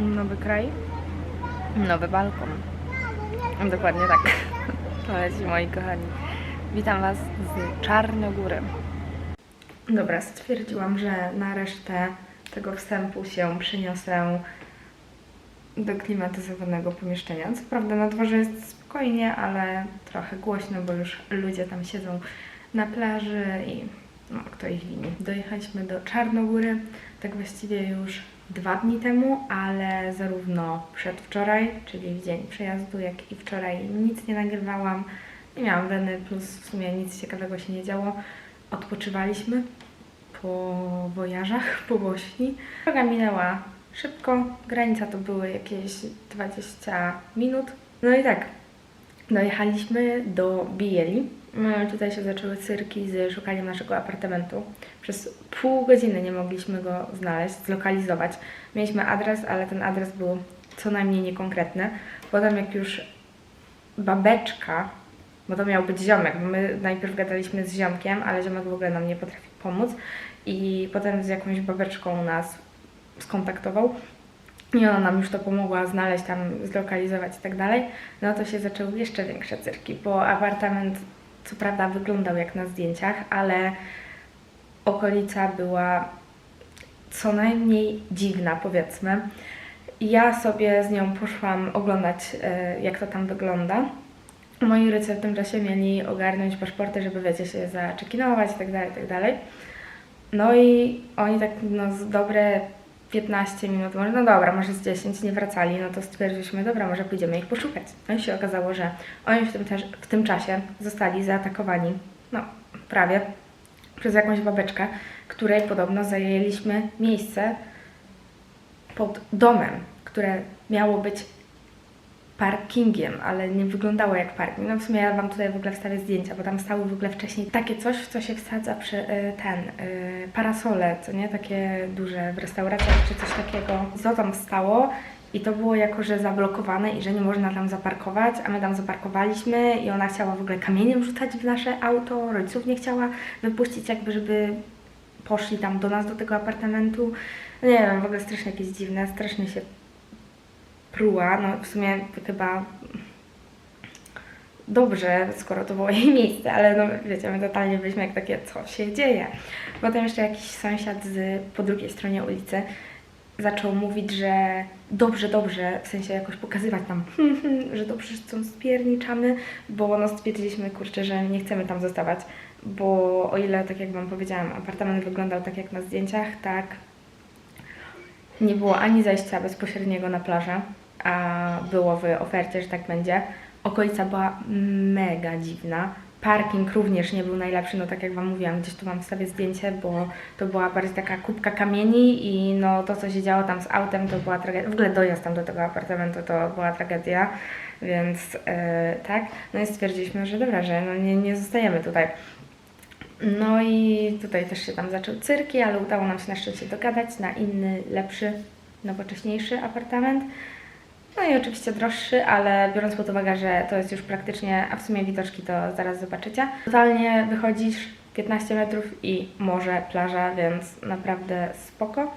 Nowy kraj, nowy balkon. Dokładnie tak. Leci moi kochani. Witam Was z Czarnogóry. Dobra, stwierdziłam, że na resztę tego wstępu się przeniosę do klimatyzowanego pomieszczenia. Co prawda na dworze jest spokojnie, ale trochę głośno, bo już ludzie tam siedzą na plaży i no, kto ich wini. Dojechaliśmy do Czarnogóry, tak właściwie już dwa dni temu, ale zarówno przedwczoraj, czyli w dzień przejazdu, jak i wczoraj nic nie nagrywałam. Nie miałam weny, plus w sumie nic ciekawego się nie działo. Odpoczywaliśmy po wojażach, po Bośni. Droga minęła szybko, granica to były jakieś 20 minut. No i tak, dojechaliśmy do Bieli. Tutaj się zaczęły cyrki z szukaniem naszego apartamentu. Przez pół godziny nie mogliśmy go znaleźć, zlokalizować. Mieliśmy adres, ale ten adres był co najmniej niekonkretny. Potem jak już babeczka, bo to miał być ziomek, my najpierw gadaliśmy z ziomkiem, ale ziomek w ogóle nam nie potrafi pomóc i potem z jakąś babeczką nas skontaktował i ona nam już to pomogła znaleźć, tam zlokalizować i tak dalej, no to się zaczęły jeszcze większe cyrki, bo apartament co prawda wyglądał jak na zdjęciach, ale okolica była co najmniej dziwna, powiedzmy. Ja sobie z nią poszłam oglądać, e, jak to tam wygląda. Moi rodzice w tym czasie mieli ogarnąć paszporty, żeby wiecie, się zaczekinować i tak dalej, i tak. No i oni tak no, z dobre 15 minut, może no dobra, może z 10 nie wracali, no to stwierdziliśmy, dobra, może pójdziemy ich poszukać. No i się okazało, że oni w tym, też, w tym czasie zostali zaatakowani, no prawie, przez jakąś babeczkę, której podobno zajęliśmy miejsce pod domem, które miało być parkingiem, ale nie wyglądało jak parking. No w sumie ja Wam tutaj w ogóle wstawię zdjęcia, bo tam stały w ogóle wcześniej takie coś, w co się wsadza przy y, ten, y, parasole, co nie? Takie duże w restauracjach czy coś takiego. To tam stało i to było jako, że zablokowane i że nie można tam zaparkować, a my tam zaparkowaliśmy i ona chciała w ogóle kamieniem rzucać w nasze auto, rodziców nie chciała wypuścić jakby, żeby poszli tam do nas, do tego apartamentu. No nie wiem, w ogóle strasznie jakieś dziwne, strasznie się pruła, no w sumie chyba dobrze, skoro to było jej miejsce, ale no wiecie, my totalnie byliśmy jak takie, co się dzieje. Potem jeszcze jakiś sąsiad z, po drugiej stronie ulicy zaczął mówić, że dobrze, dobrze, w sensie jakoś pokazywać nam, że dobrze, że stąd spierniczamy, bo no stwierdziliśmy, kurczę, że nie chcemy tam zostawać, bo o ile, tak jak Wam powiedziałam, apartament wyglądał tak jak na zdjęciach, tak nie było ani zajścia bezpośredniego na plażę, a było w ofercie, że tak będzie. Okolica była mega dziwna. Parking również nie był najlepszy, no tak jak Wam mówiłam, gdzieś tu Wam wstawię zdjęcie, bo to była bardziej taka kubka kamieni i no to, co się działo tam z autem, to była tragedia. W ogóle dojazd tam do tego apartamentu to była tragedia, więc yy, tak. No i stwierdziliśmy, że dobra, że no nie, nie zostajemy tutaj. No i tutaj też się tam zaczął cyrki, ale udało nam się na szczęście dogadać na inny, lepszy, nowocześniejszy apartament. No i oczywiście droższy, ale biorąc pod uwagę, że to jest już praktycznie, a w sumie widoczki to zaraz zobaczycie. Totalnie wychodzisz 15 metrów i morze, plaża, więc naprawdę spoko.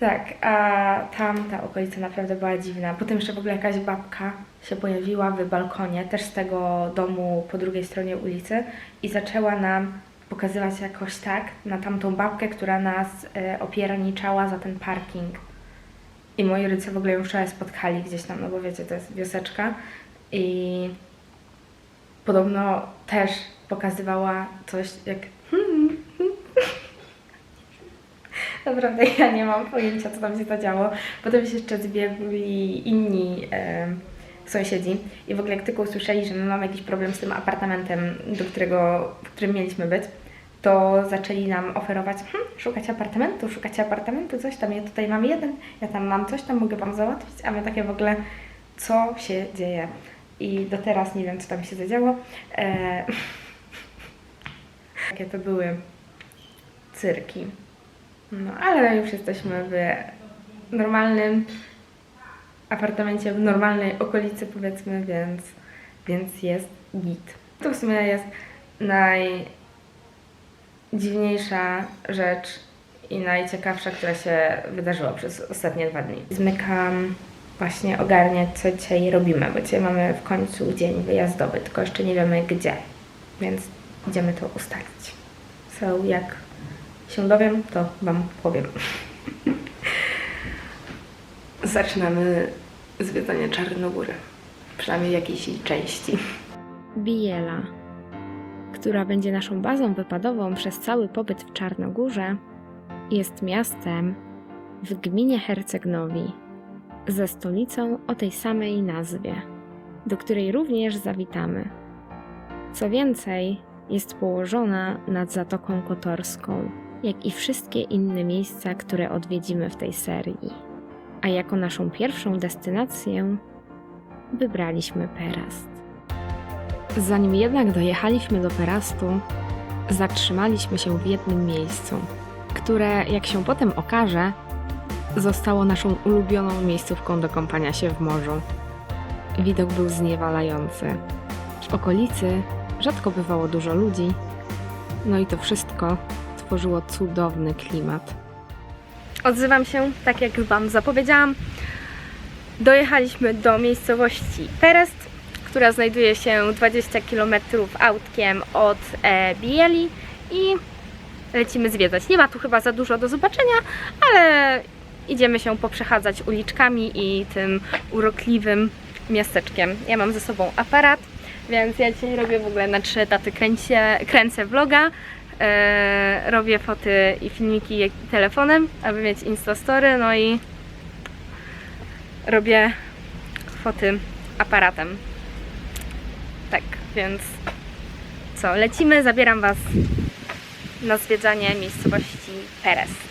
Tak, a tam ta okolica naprawdę była dziwna. Potem jeszcze w ogóle jakaś babka się pojawiła w balkonie, też z tego domu po drugiej stronie ulicy i zaczęła nam pokazywać jakoś tak na tamtą babkę, która nas e, opierniczała za ten parking. I moi rodzice w ogóle ją wczoraj spotkali gdzieś tam, no bo wiecie, to jest wioseczka. I podobno też pokazywała coś jak Naprawdę ja nie mam pojęcia, co tam się zadziało. Potem się jeszcze zbiegli inni e, sąsiedzi. I w ogóle jak tylko usłyszeli, że my mamy jakiś problem z tym apartamentem, do którego, w którym mieliśmy być, to zaczęli nam oferować, hm, szukać apartamentu, szukacie apartamentu, coś tam, ja tutaj mam jeden, ja tam mam coś tam, mogę Wam załatwić, a my takie w ogóle, co się dzieje? I do teraz nie wiem, co tam się zadziało. E, Jakie to były cyrki. No, ale już jesteśmy w normalnym apartamencie, w normalnej okolicy powiedzmy, więc, więc jest git. To w sumie jest najdziwniejsza rzecz, i najciekawsza, która się wydarzyła przez ostatnie dwa dni. Zmykam właśnie ogarniać, co dzisiaj robimy, bo dzisiaj mamy w końcu dzień wyjazdowy, tylko jeszcze nie wiemy gdzie, więc idziemy to ustalić. So, jak się dowiem, to Wam powiem. Zaczynamy zwiedzanie Czarnogóry, przynajmniej jakiejś jej części. Biela, która będzie naszą bazą wypadową przez cały pobyt w Czarnogórze, jest miastem w gminie Hercegnowi, ze stolicą o tej samej nazwie, do której również zawitamy. Co więcej, jest położona nad Zatoką Kotorską, jak i wszystkie inne miejsca, które odwiedzimy w tej serii. A jako naszą pierwszą destynację wybraliśmy Perast. Zanim jednak dojechaliśmy do Perastu, zatrzymaliśmy się w jednym miejscu, które, jak się potem okaże, zostało naszą ulubioną miejscówką do kąpania się w morzu. Widok był zniewalający. W okolicy rzadko bywało dużo ludzi, no i to wszystko tworzyło cudowny klimat. Odzywam się, tak jak Wam zapowiedziałam. Dojechaliśmy do miejscowości Perest, która znajduje się 20 km autkiem od e, Bieli i lecimy zwiedzać. Nie ma tu chyba za dużo do zobaczenia, ale idziemy się poprzechadzać uliczkami i tym urokliwym miasteczkiem. Ja mam ze sobą aparat, więc ja dzisiaj robię w ogóle na trzy etaty, kręcę, kręcę vloga, e, robię foty i filmiki telefonem, aby mieć Instastory, no i robię foty aparatem. Tak, więc co, lecimy, zabieram Was na zwiedzanie miejscowości Perest.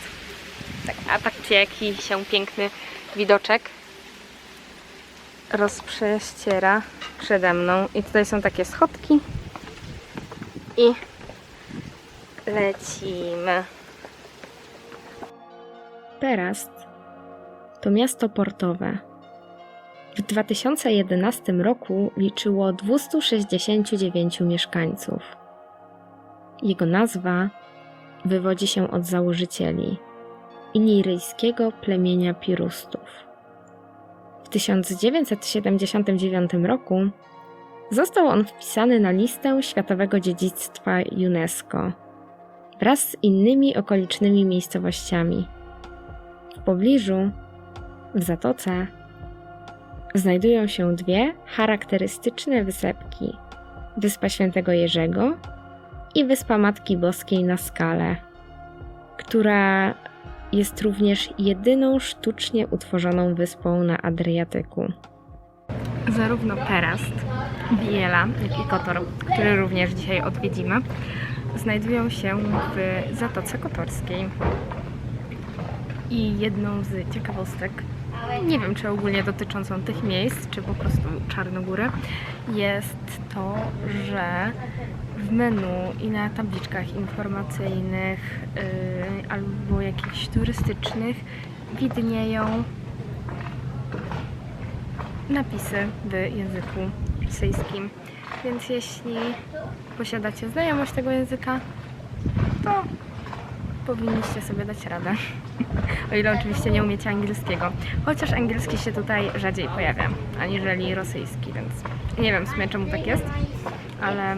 Tak, a patrzcie jaki się piękny widoczek rozprześciera przede mną. I tutaj są takie schodki i lecimy. Perast to miasto portowe. W 2011 roku liczyło 269 mieszkańców. Jego nazwa wywodzi się od założycieli iliryjskiego plemienia Pirustów. W 1979 roku został on wpisany na listę Światowego Dziedzictwa UNESCO wraz z innymi okolicznymi miejscowościami. W pobliżu, w zatoce, znajdują się dwie charakterystyczne wysepki: Wyspa Świętego Jerzego i Wyspa Matki Boskiej na skale, która jest również jedyną sztucznie utworzoną wyspą na Adriatyku. zarówno Perast, Biela, jak i Kotor, który również dzisiaj odwiedzimy, znajdują się w Zatoce Kotorskiej. I jedną z ciekawostek, nie wiem czy ogólnie dotyczącą tych miejsc, czy po prostu Czarnogóry, jest to, że w menu i na tabliczkach informacyjnych yy, albo jakichś turystycznych widnieją napisy w języku rosyjskim. Więc jeśli posiadacie znajomość tego języka, to powinniście sobie dać radę. O ile oczywiście nie umiecie angielskiego. Chociaż angielski się tutaj rzadziej pojawia, aniżeli rosyjski, więc nie wiem w sumie czemu tak jest, ale,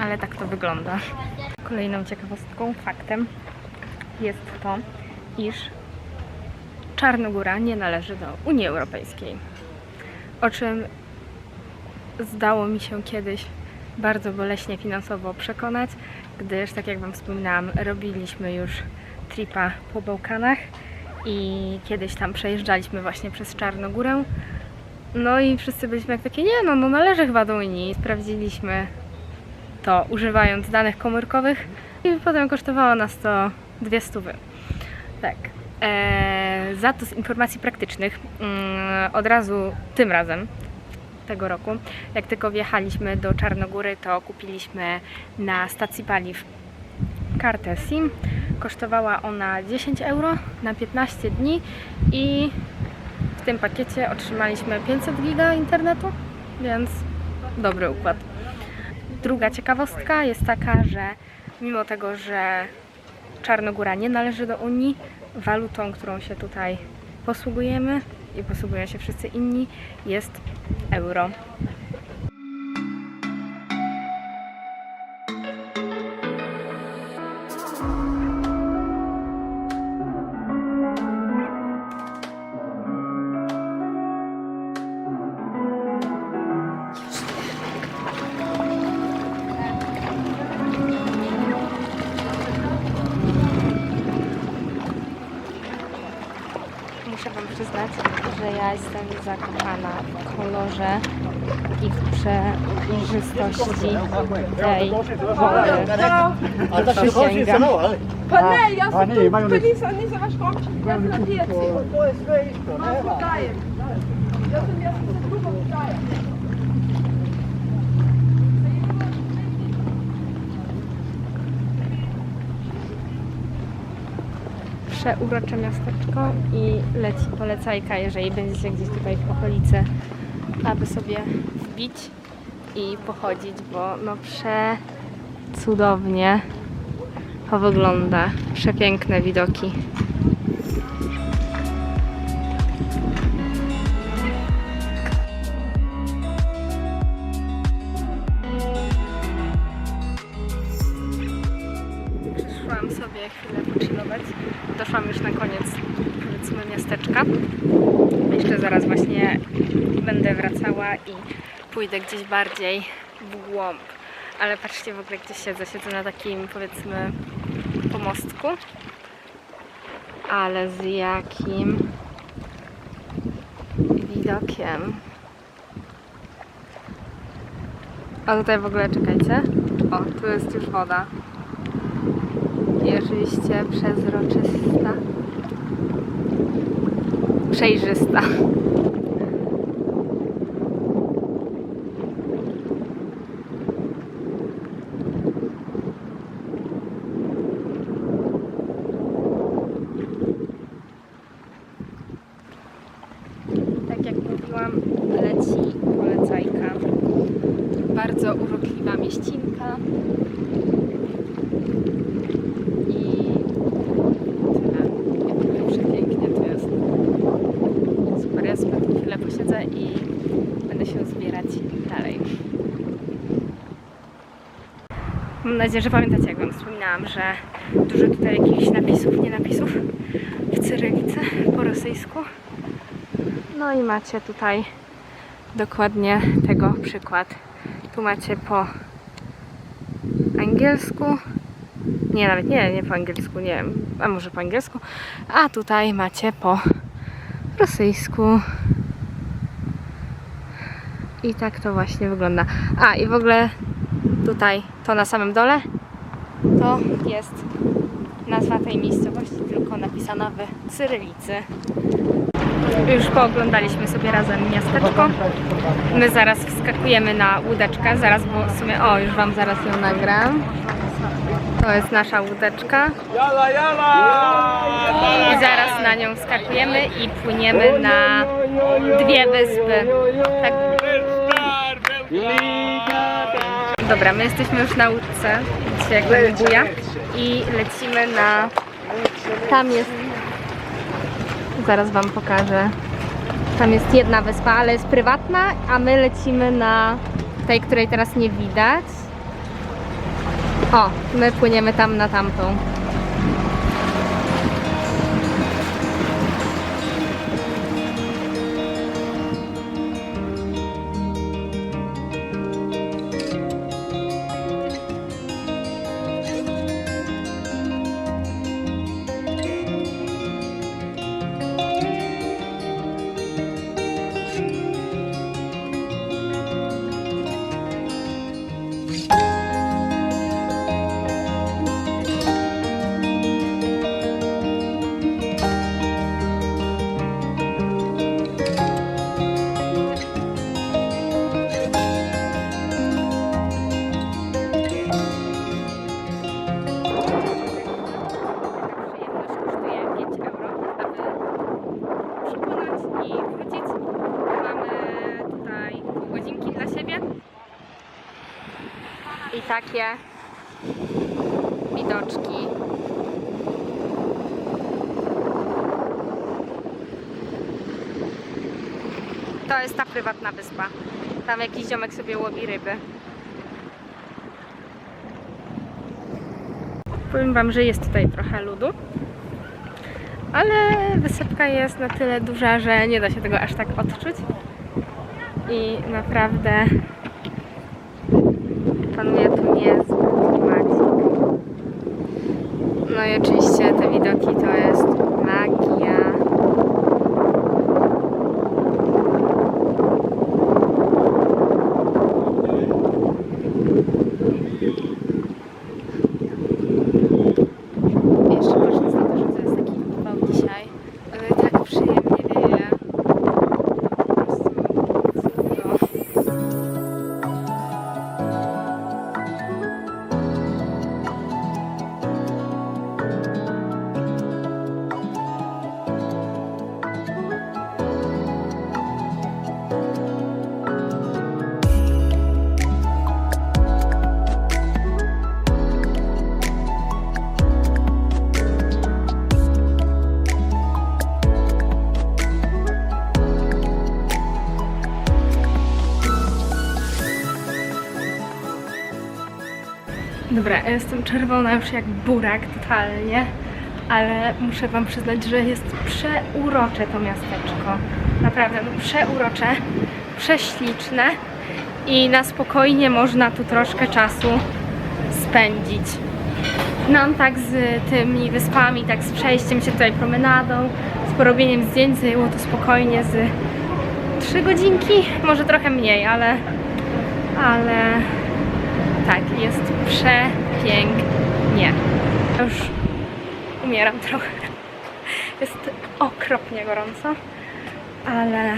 ale tak to wygląda. Kolejną ciekawostką, faktem jest to, iż Czarnogóra nie należy do Unii Europejskiej. O czym zdało mi się kiedyś bardzo boleśnie finansowo przekonać, gdyż, tak jak Wam wspominałam, robiliśmy już tripa po Bałkanach i kiedyś tam przejeżdżaliśmy właśnie przez Czarnogórę. No i wszyscy byliśmy jak takie, nie no, no należy chyba do Unii. Sprawdziliśmy to używając danych komórkowych i potem kosztowało nas to dwie stówy. Tak. Eee, za to z informacji praktycznych mm, od razu tym razem tego roku, jak tylko wjechaliśmy do Czarnogóry, to kupiliśmy na stacji paliw kartę SIM. Kosztowała ona 10 euro na 15 dni i w tym pakiecie otrzymaliśmy 500 giga internetu, więc dobry układ. Druga ciekawostka jest taka, że mimo tego, że Czarnogóra nie należy do Unii. Walutą, którą się tutaj posługujemy i posługują się wszyscy inni, jest euro. Przejrzystości tej wody. Przysięgam. Panie, ja A, nie, mają to nie, za wasz chłopczyk, ja na diecie. to jest wejście, No, daję. Ja to ja to długo daję. Przeurocze miasteczko i leci polecajka, jeżeli będziecie gdzieś tutaj w okolicy, aby sobie wbić i pochodzić, bo no przecudownie to wygląda. Przepiękne widoki. Przyszłam sobie chwilę pochillować. Doszłam już na koniec, powiedzmy, miasteczka. Myślę, zaraz właśnie będę wracała i pójdę gdzieś bardziej w głąb. Ale patrzcie, w ogóle gdzieś siedzę. Siedzę na takim, powiedzmy, pomostku. Ale z jakim widokiem. A tutaj w ogóle, czekajcie. O, tu jest już woda. I oczywiście przezroczysta. Przejrzysta. Tak jak mówiłam, leci polecajka. Bardzo urokliwa mieścinka. I tyle. Jak przepięknie to jest. Super, ja sobie tu chwilę posiedzę i będę się zbierać dalej. Mam nadzieję, że pamiętacie, jak Wam wspominałam, że dużo tutaj jakichś napisów, nie napisów w cyrylicy po rosyjsku. No i macie tutaj dokładnie tego przykład. Tu macie po angielsku, nie, nawet nie, nie po angielsku, nie wiem, a może po angielsku. A tutaj macie po rosyjsku. I tak to właśnie wygląda. A i w ogóle tutaj to na samym dole to jest nazwa tej miejscowości, tylko napisana w cyrylicy. Już pooglądaliśmy sobie razem miasteczko. My zaraz wskakujemy na łódeczkę, zaraz, bo w sumie, o, już Wam zaraz ją nagram. To jest nasza łódeczka. I zaraz na nią wskakujemy i płyniemy na dwie wyspy. Tak. Dobra, my jesteśmy już na łódce, widzicie jak nam buja i lecimy na... Tam jest... Zaraz Wam pokażę. Tam jest jedna wyspa, ale jest prywatna, a my lecimy na tej, której teraz nie widać. O, my płyniemy tam na tamtą. takie widoczki. To jest ta prywatna wyspa. Tam jakiś ziomek sobie łowi ryby. Powiem Wam, że jest tutaj trochę ludu. Ale wysepka jest na tyle duża, że nie da się tego aż tak odczuć. I naprawdę panuje tu niezły klimacik. No i oczywiście te widoki to jest jestem czerwona już jak burak totalnie, ale muszę Wam przyznać, że jest przeurocze to miasteczko. Naprawdę, no przeurocze, prześliczne i na spokojnie można tu troszkę czasu spędzić. Nam tak z tymi wyspami, tak z przejściem się tutaj promenadą, z porobieniem zdjęć zajęło to spokojnie z 3 godzinki, może trochę mniej, ale ale tak, jest przepięknie. Ja Już umieram trochę. Jest okropnie gorąco, ale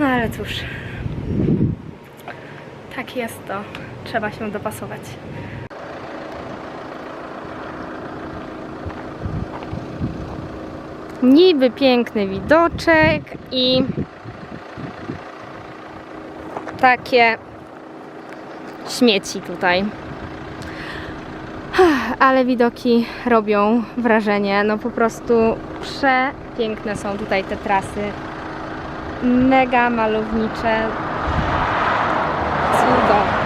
no ale cóż. Tak jest to. Trzeba się dopasować. Niby piękny widoczek i takie śmieci tutaj. Ale widoki robią wrażenie. No po prostu przepiękne są tutaj te trasy. Mega malownicze. Cudowne.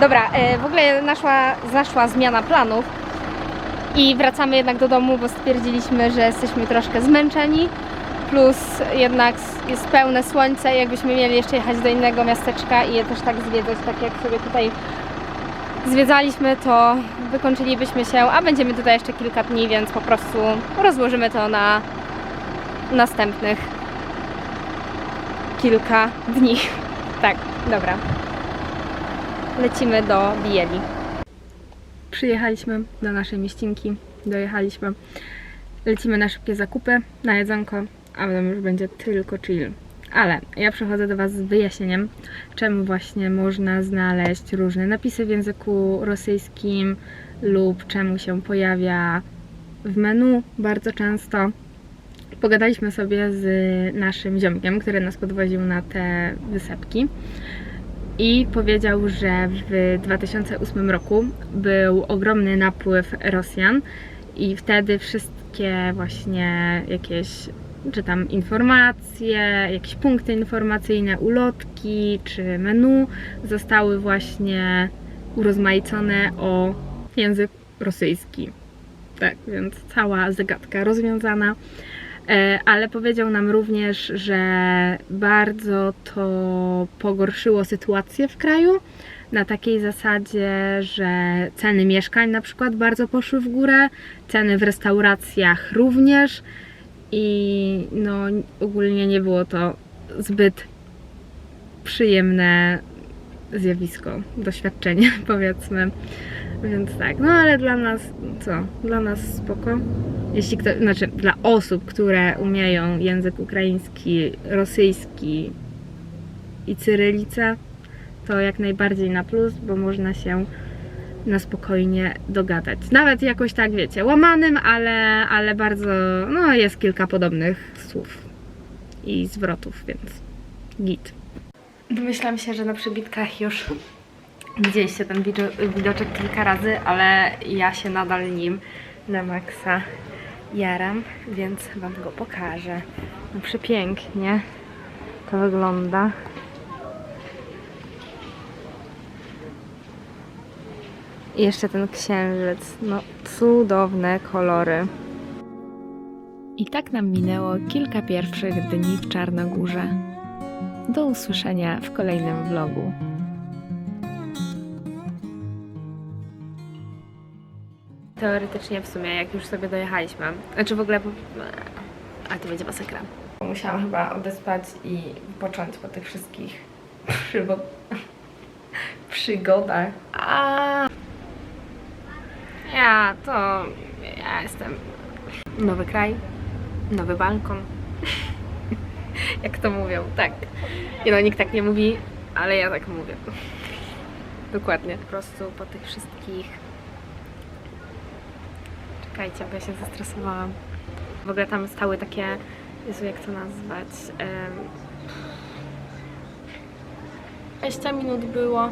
Dobra, e, w ogóle naszła, zaszła zmiana planów i wracamy jednak do domu, bo stwierdziliśmy, że jesteśmy troszkę zmęczeni. Plus jednak jest pełne słońce jakbyśmy mieli jeszcze jechać do innego miasteczka i je też tak zwiedzać, tak jak sobie tutaj zwiedzaliśmy, to wykończylibyśmy się, a będziemy tutaj jeszcze kilka dni, więc po prostu rozłożymy to na następnych kilka dni. Tak, dobra. Lecimy do Bieli. Przyjechaliśmy do naszej mieścinki, dojechaliśmy. Lecimy na szybkie zakupy, na jedzonko, a potem już będzie tylko chill. Ale ja przychodzę do Was z wyjaśnieniem, czemu właśnie można znaleźć różne napisy w języku rosyjskim lub czemu się pojawia w menu bardzo często. Pogadaliśmy sobie z naszym ziomkiem, który nas podwoził na te wysepki i powiedział, że w 2008 roku był ogromny napływ Rosjan i wtedy wszystkie właśnie jakieś czy tam informacje, jakieś punkty informacyjne, ulotki czy menu zostały właśnie urozmaicone o język rosyjski. Tak, więc cała zagadka rozwiązana. E, Ale powiedział nam również, że bardzo to pogorszyło sytuację w kraju. Na takiej zasadzie, że ceny mieszkań na przykład bardzo poszły w górę, ceny w restauracjach również i no ogólnie nie było to zbyt przyjemne zjawisko, doświadczenie powiedzmy. Więc tak, no ale dla nas co? Dla nas spoko. Jeśli kto, znaczy dla osób, które umieją język ukraiński, rosyjski i cyrylicę, to jak najbardziej na plus, bo można się na spokojnie dogadać. Nawet jakoś tak, wiecie, łamanym, ale, ale bardzo, no jest kilka podobnych słów i zwrotów, więc git. Domyślam się, że na przybitkach już widzieliście ten wido- widoczek kilka razy, ale ja się nadal nim na maksa jaram, więc Wam go pokażę. No przepięknie. to wygląda. I jeszcze ten księżyc. No, cudowne kolory. I tak nam minęło kilka pierwszych dni w Czarnogórze. Do usłyszenia w kolejnym vlogu. Teoretycznie w sumie, jak już sobie dojechaliśmy. Znaczy w ogóle. A to będzie masakra. Musiałam chyba odespać i począć po tych wszystkich przygo... przygodach. A ja to. Ja jestem. Nowy kraj, nowy balkon. jak to mówią, tak. Nie no, nikt tak nie mówi, ale ja tak mówię. Dokładnie. Po prostu po tych wszystkich Czekajcie, bo ja się zestresowałam. W ogóle tam stały takie, Jezu, jak to nazwać? Um, 20 minut było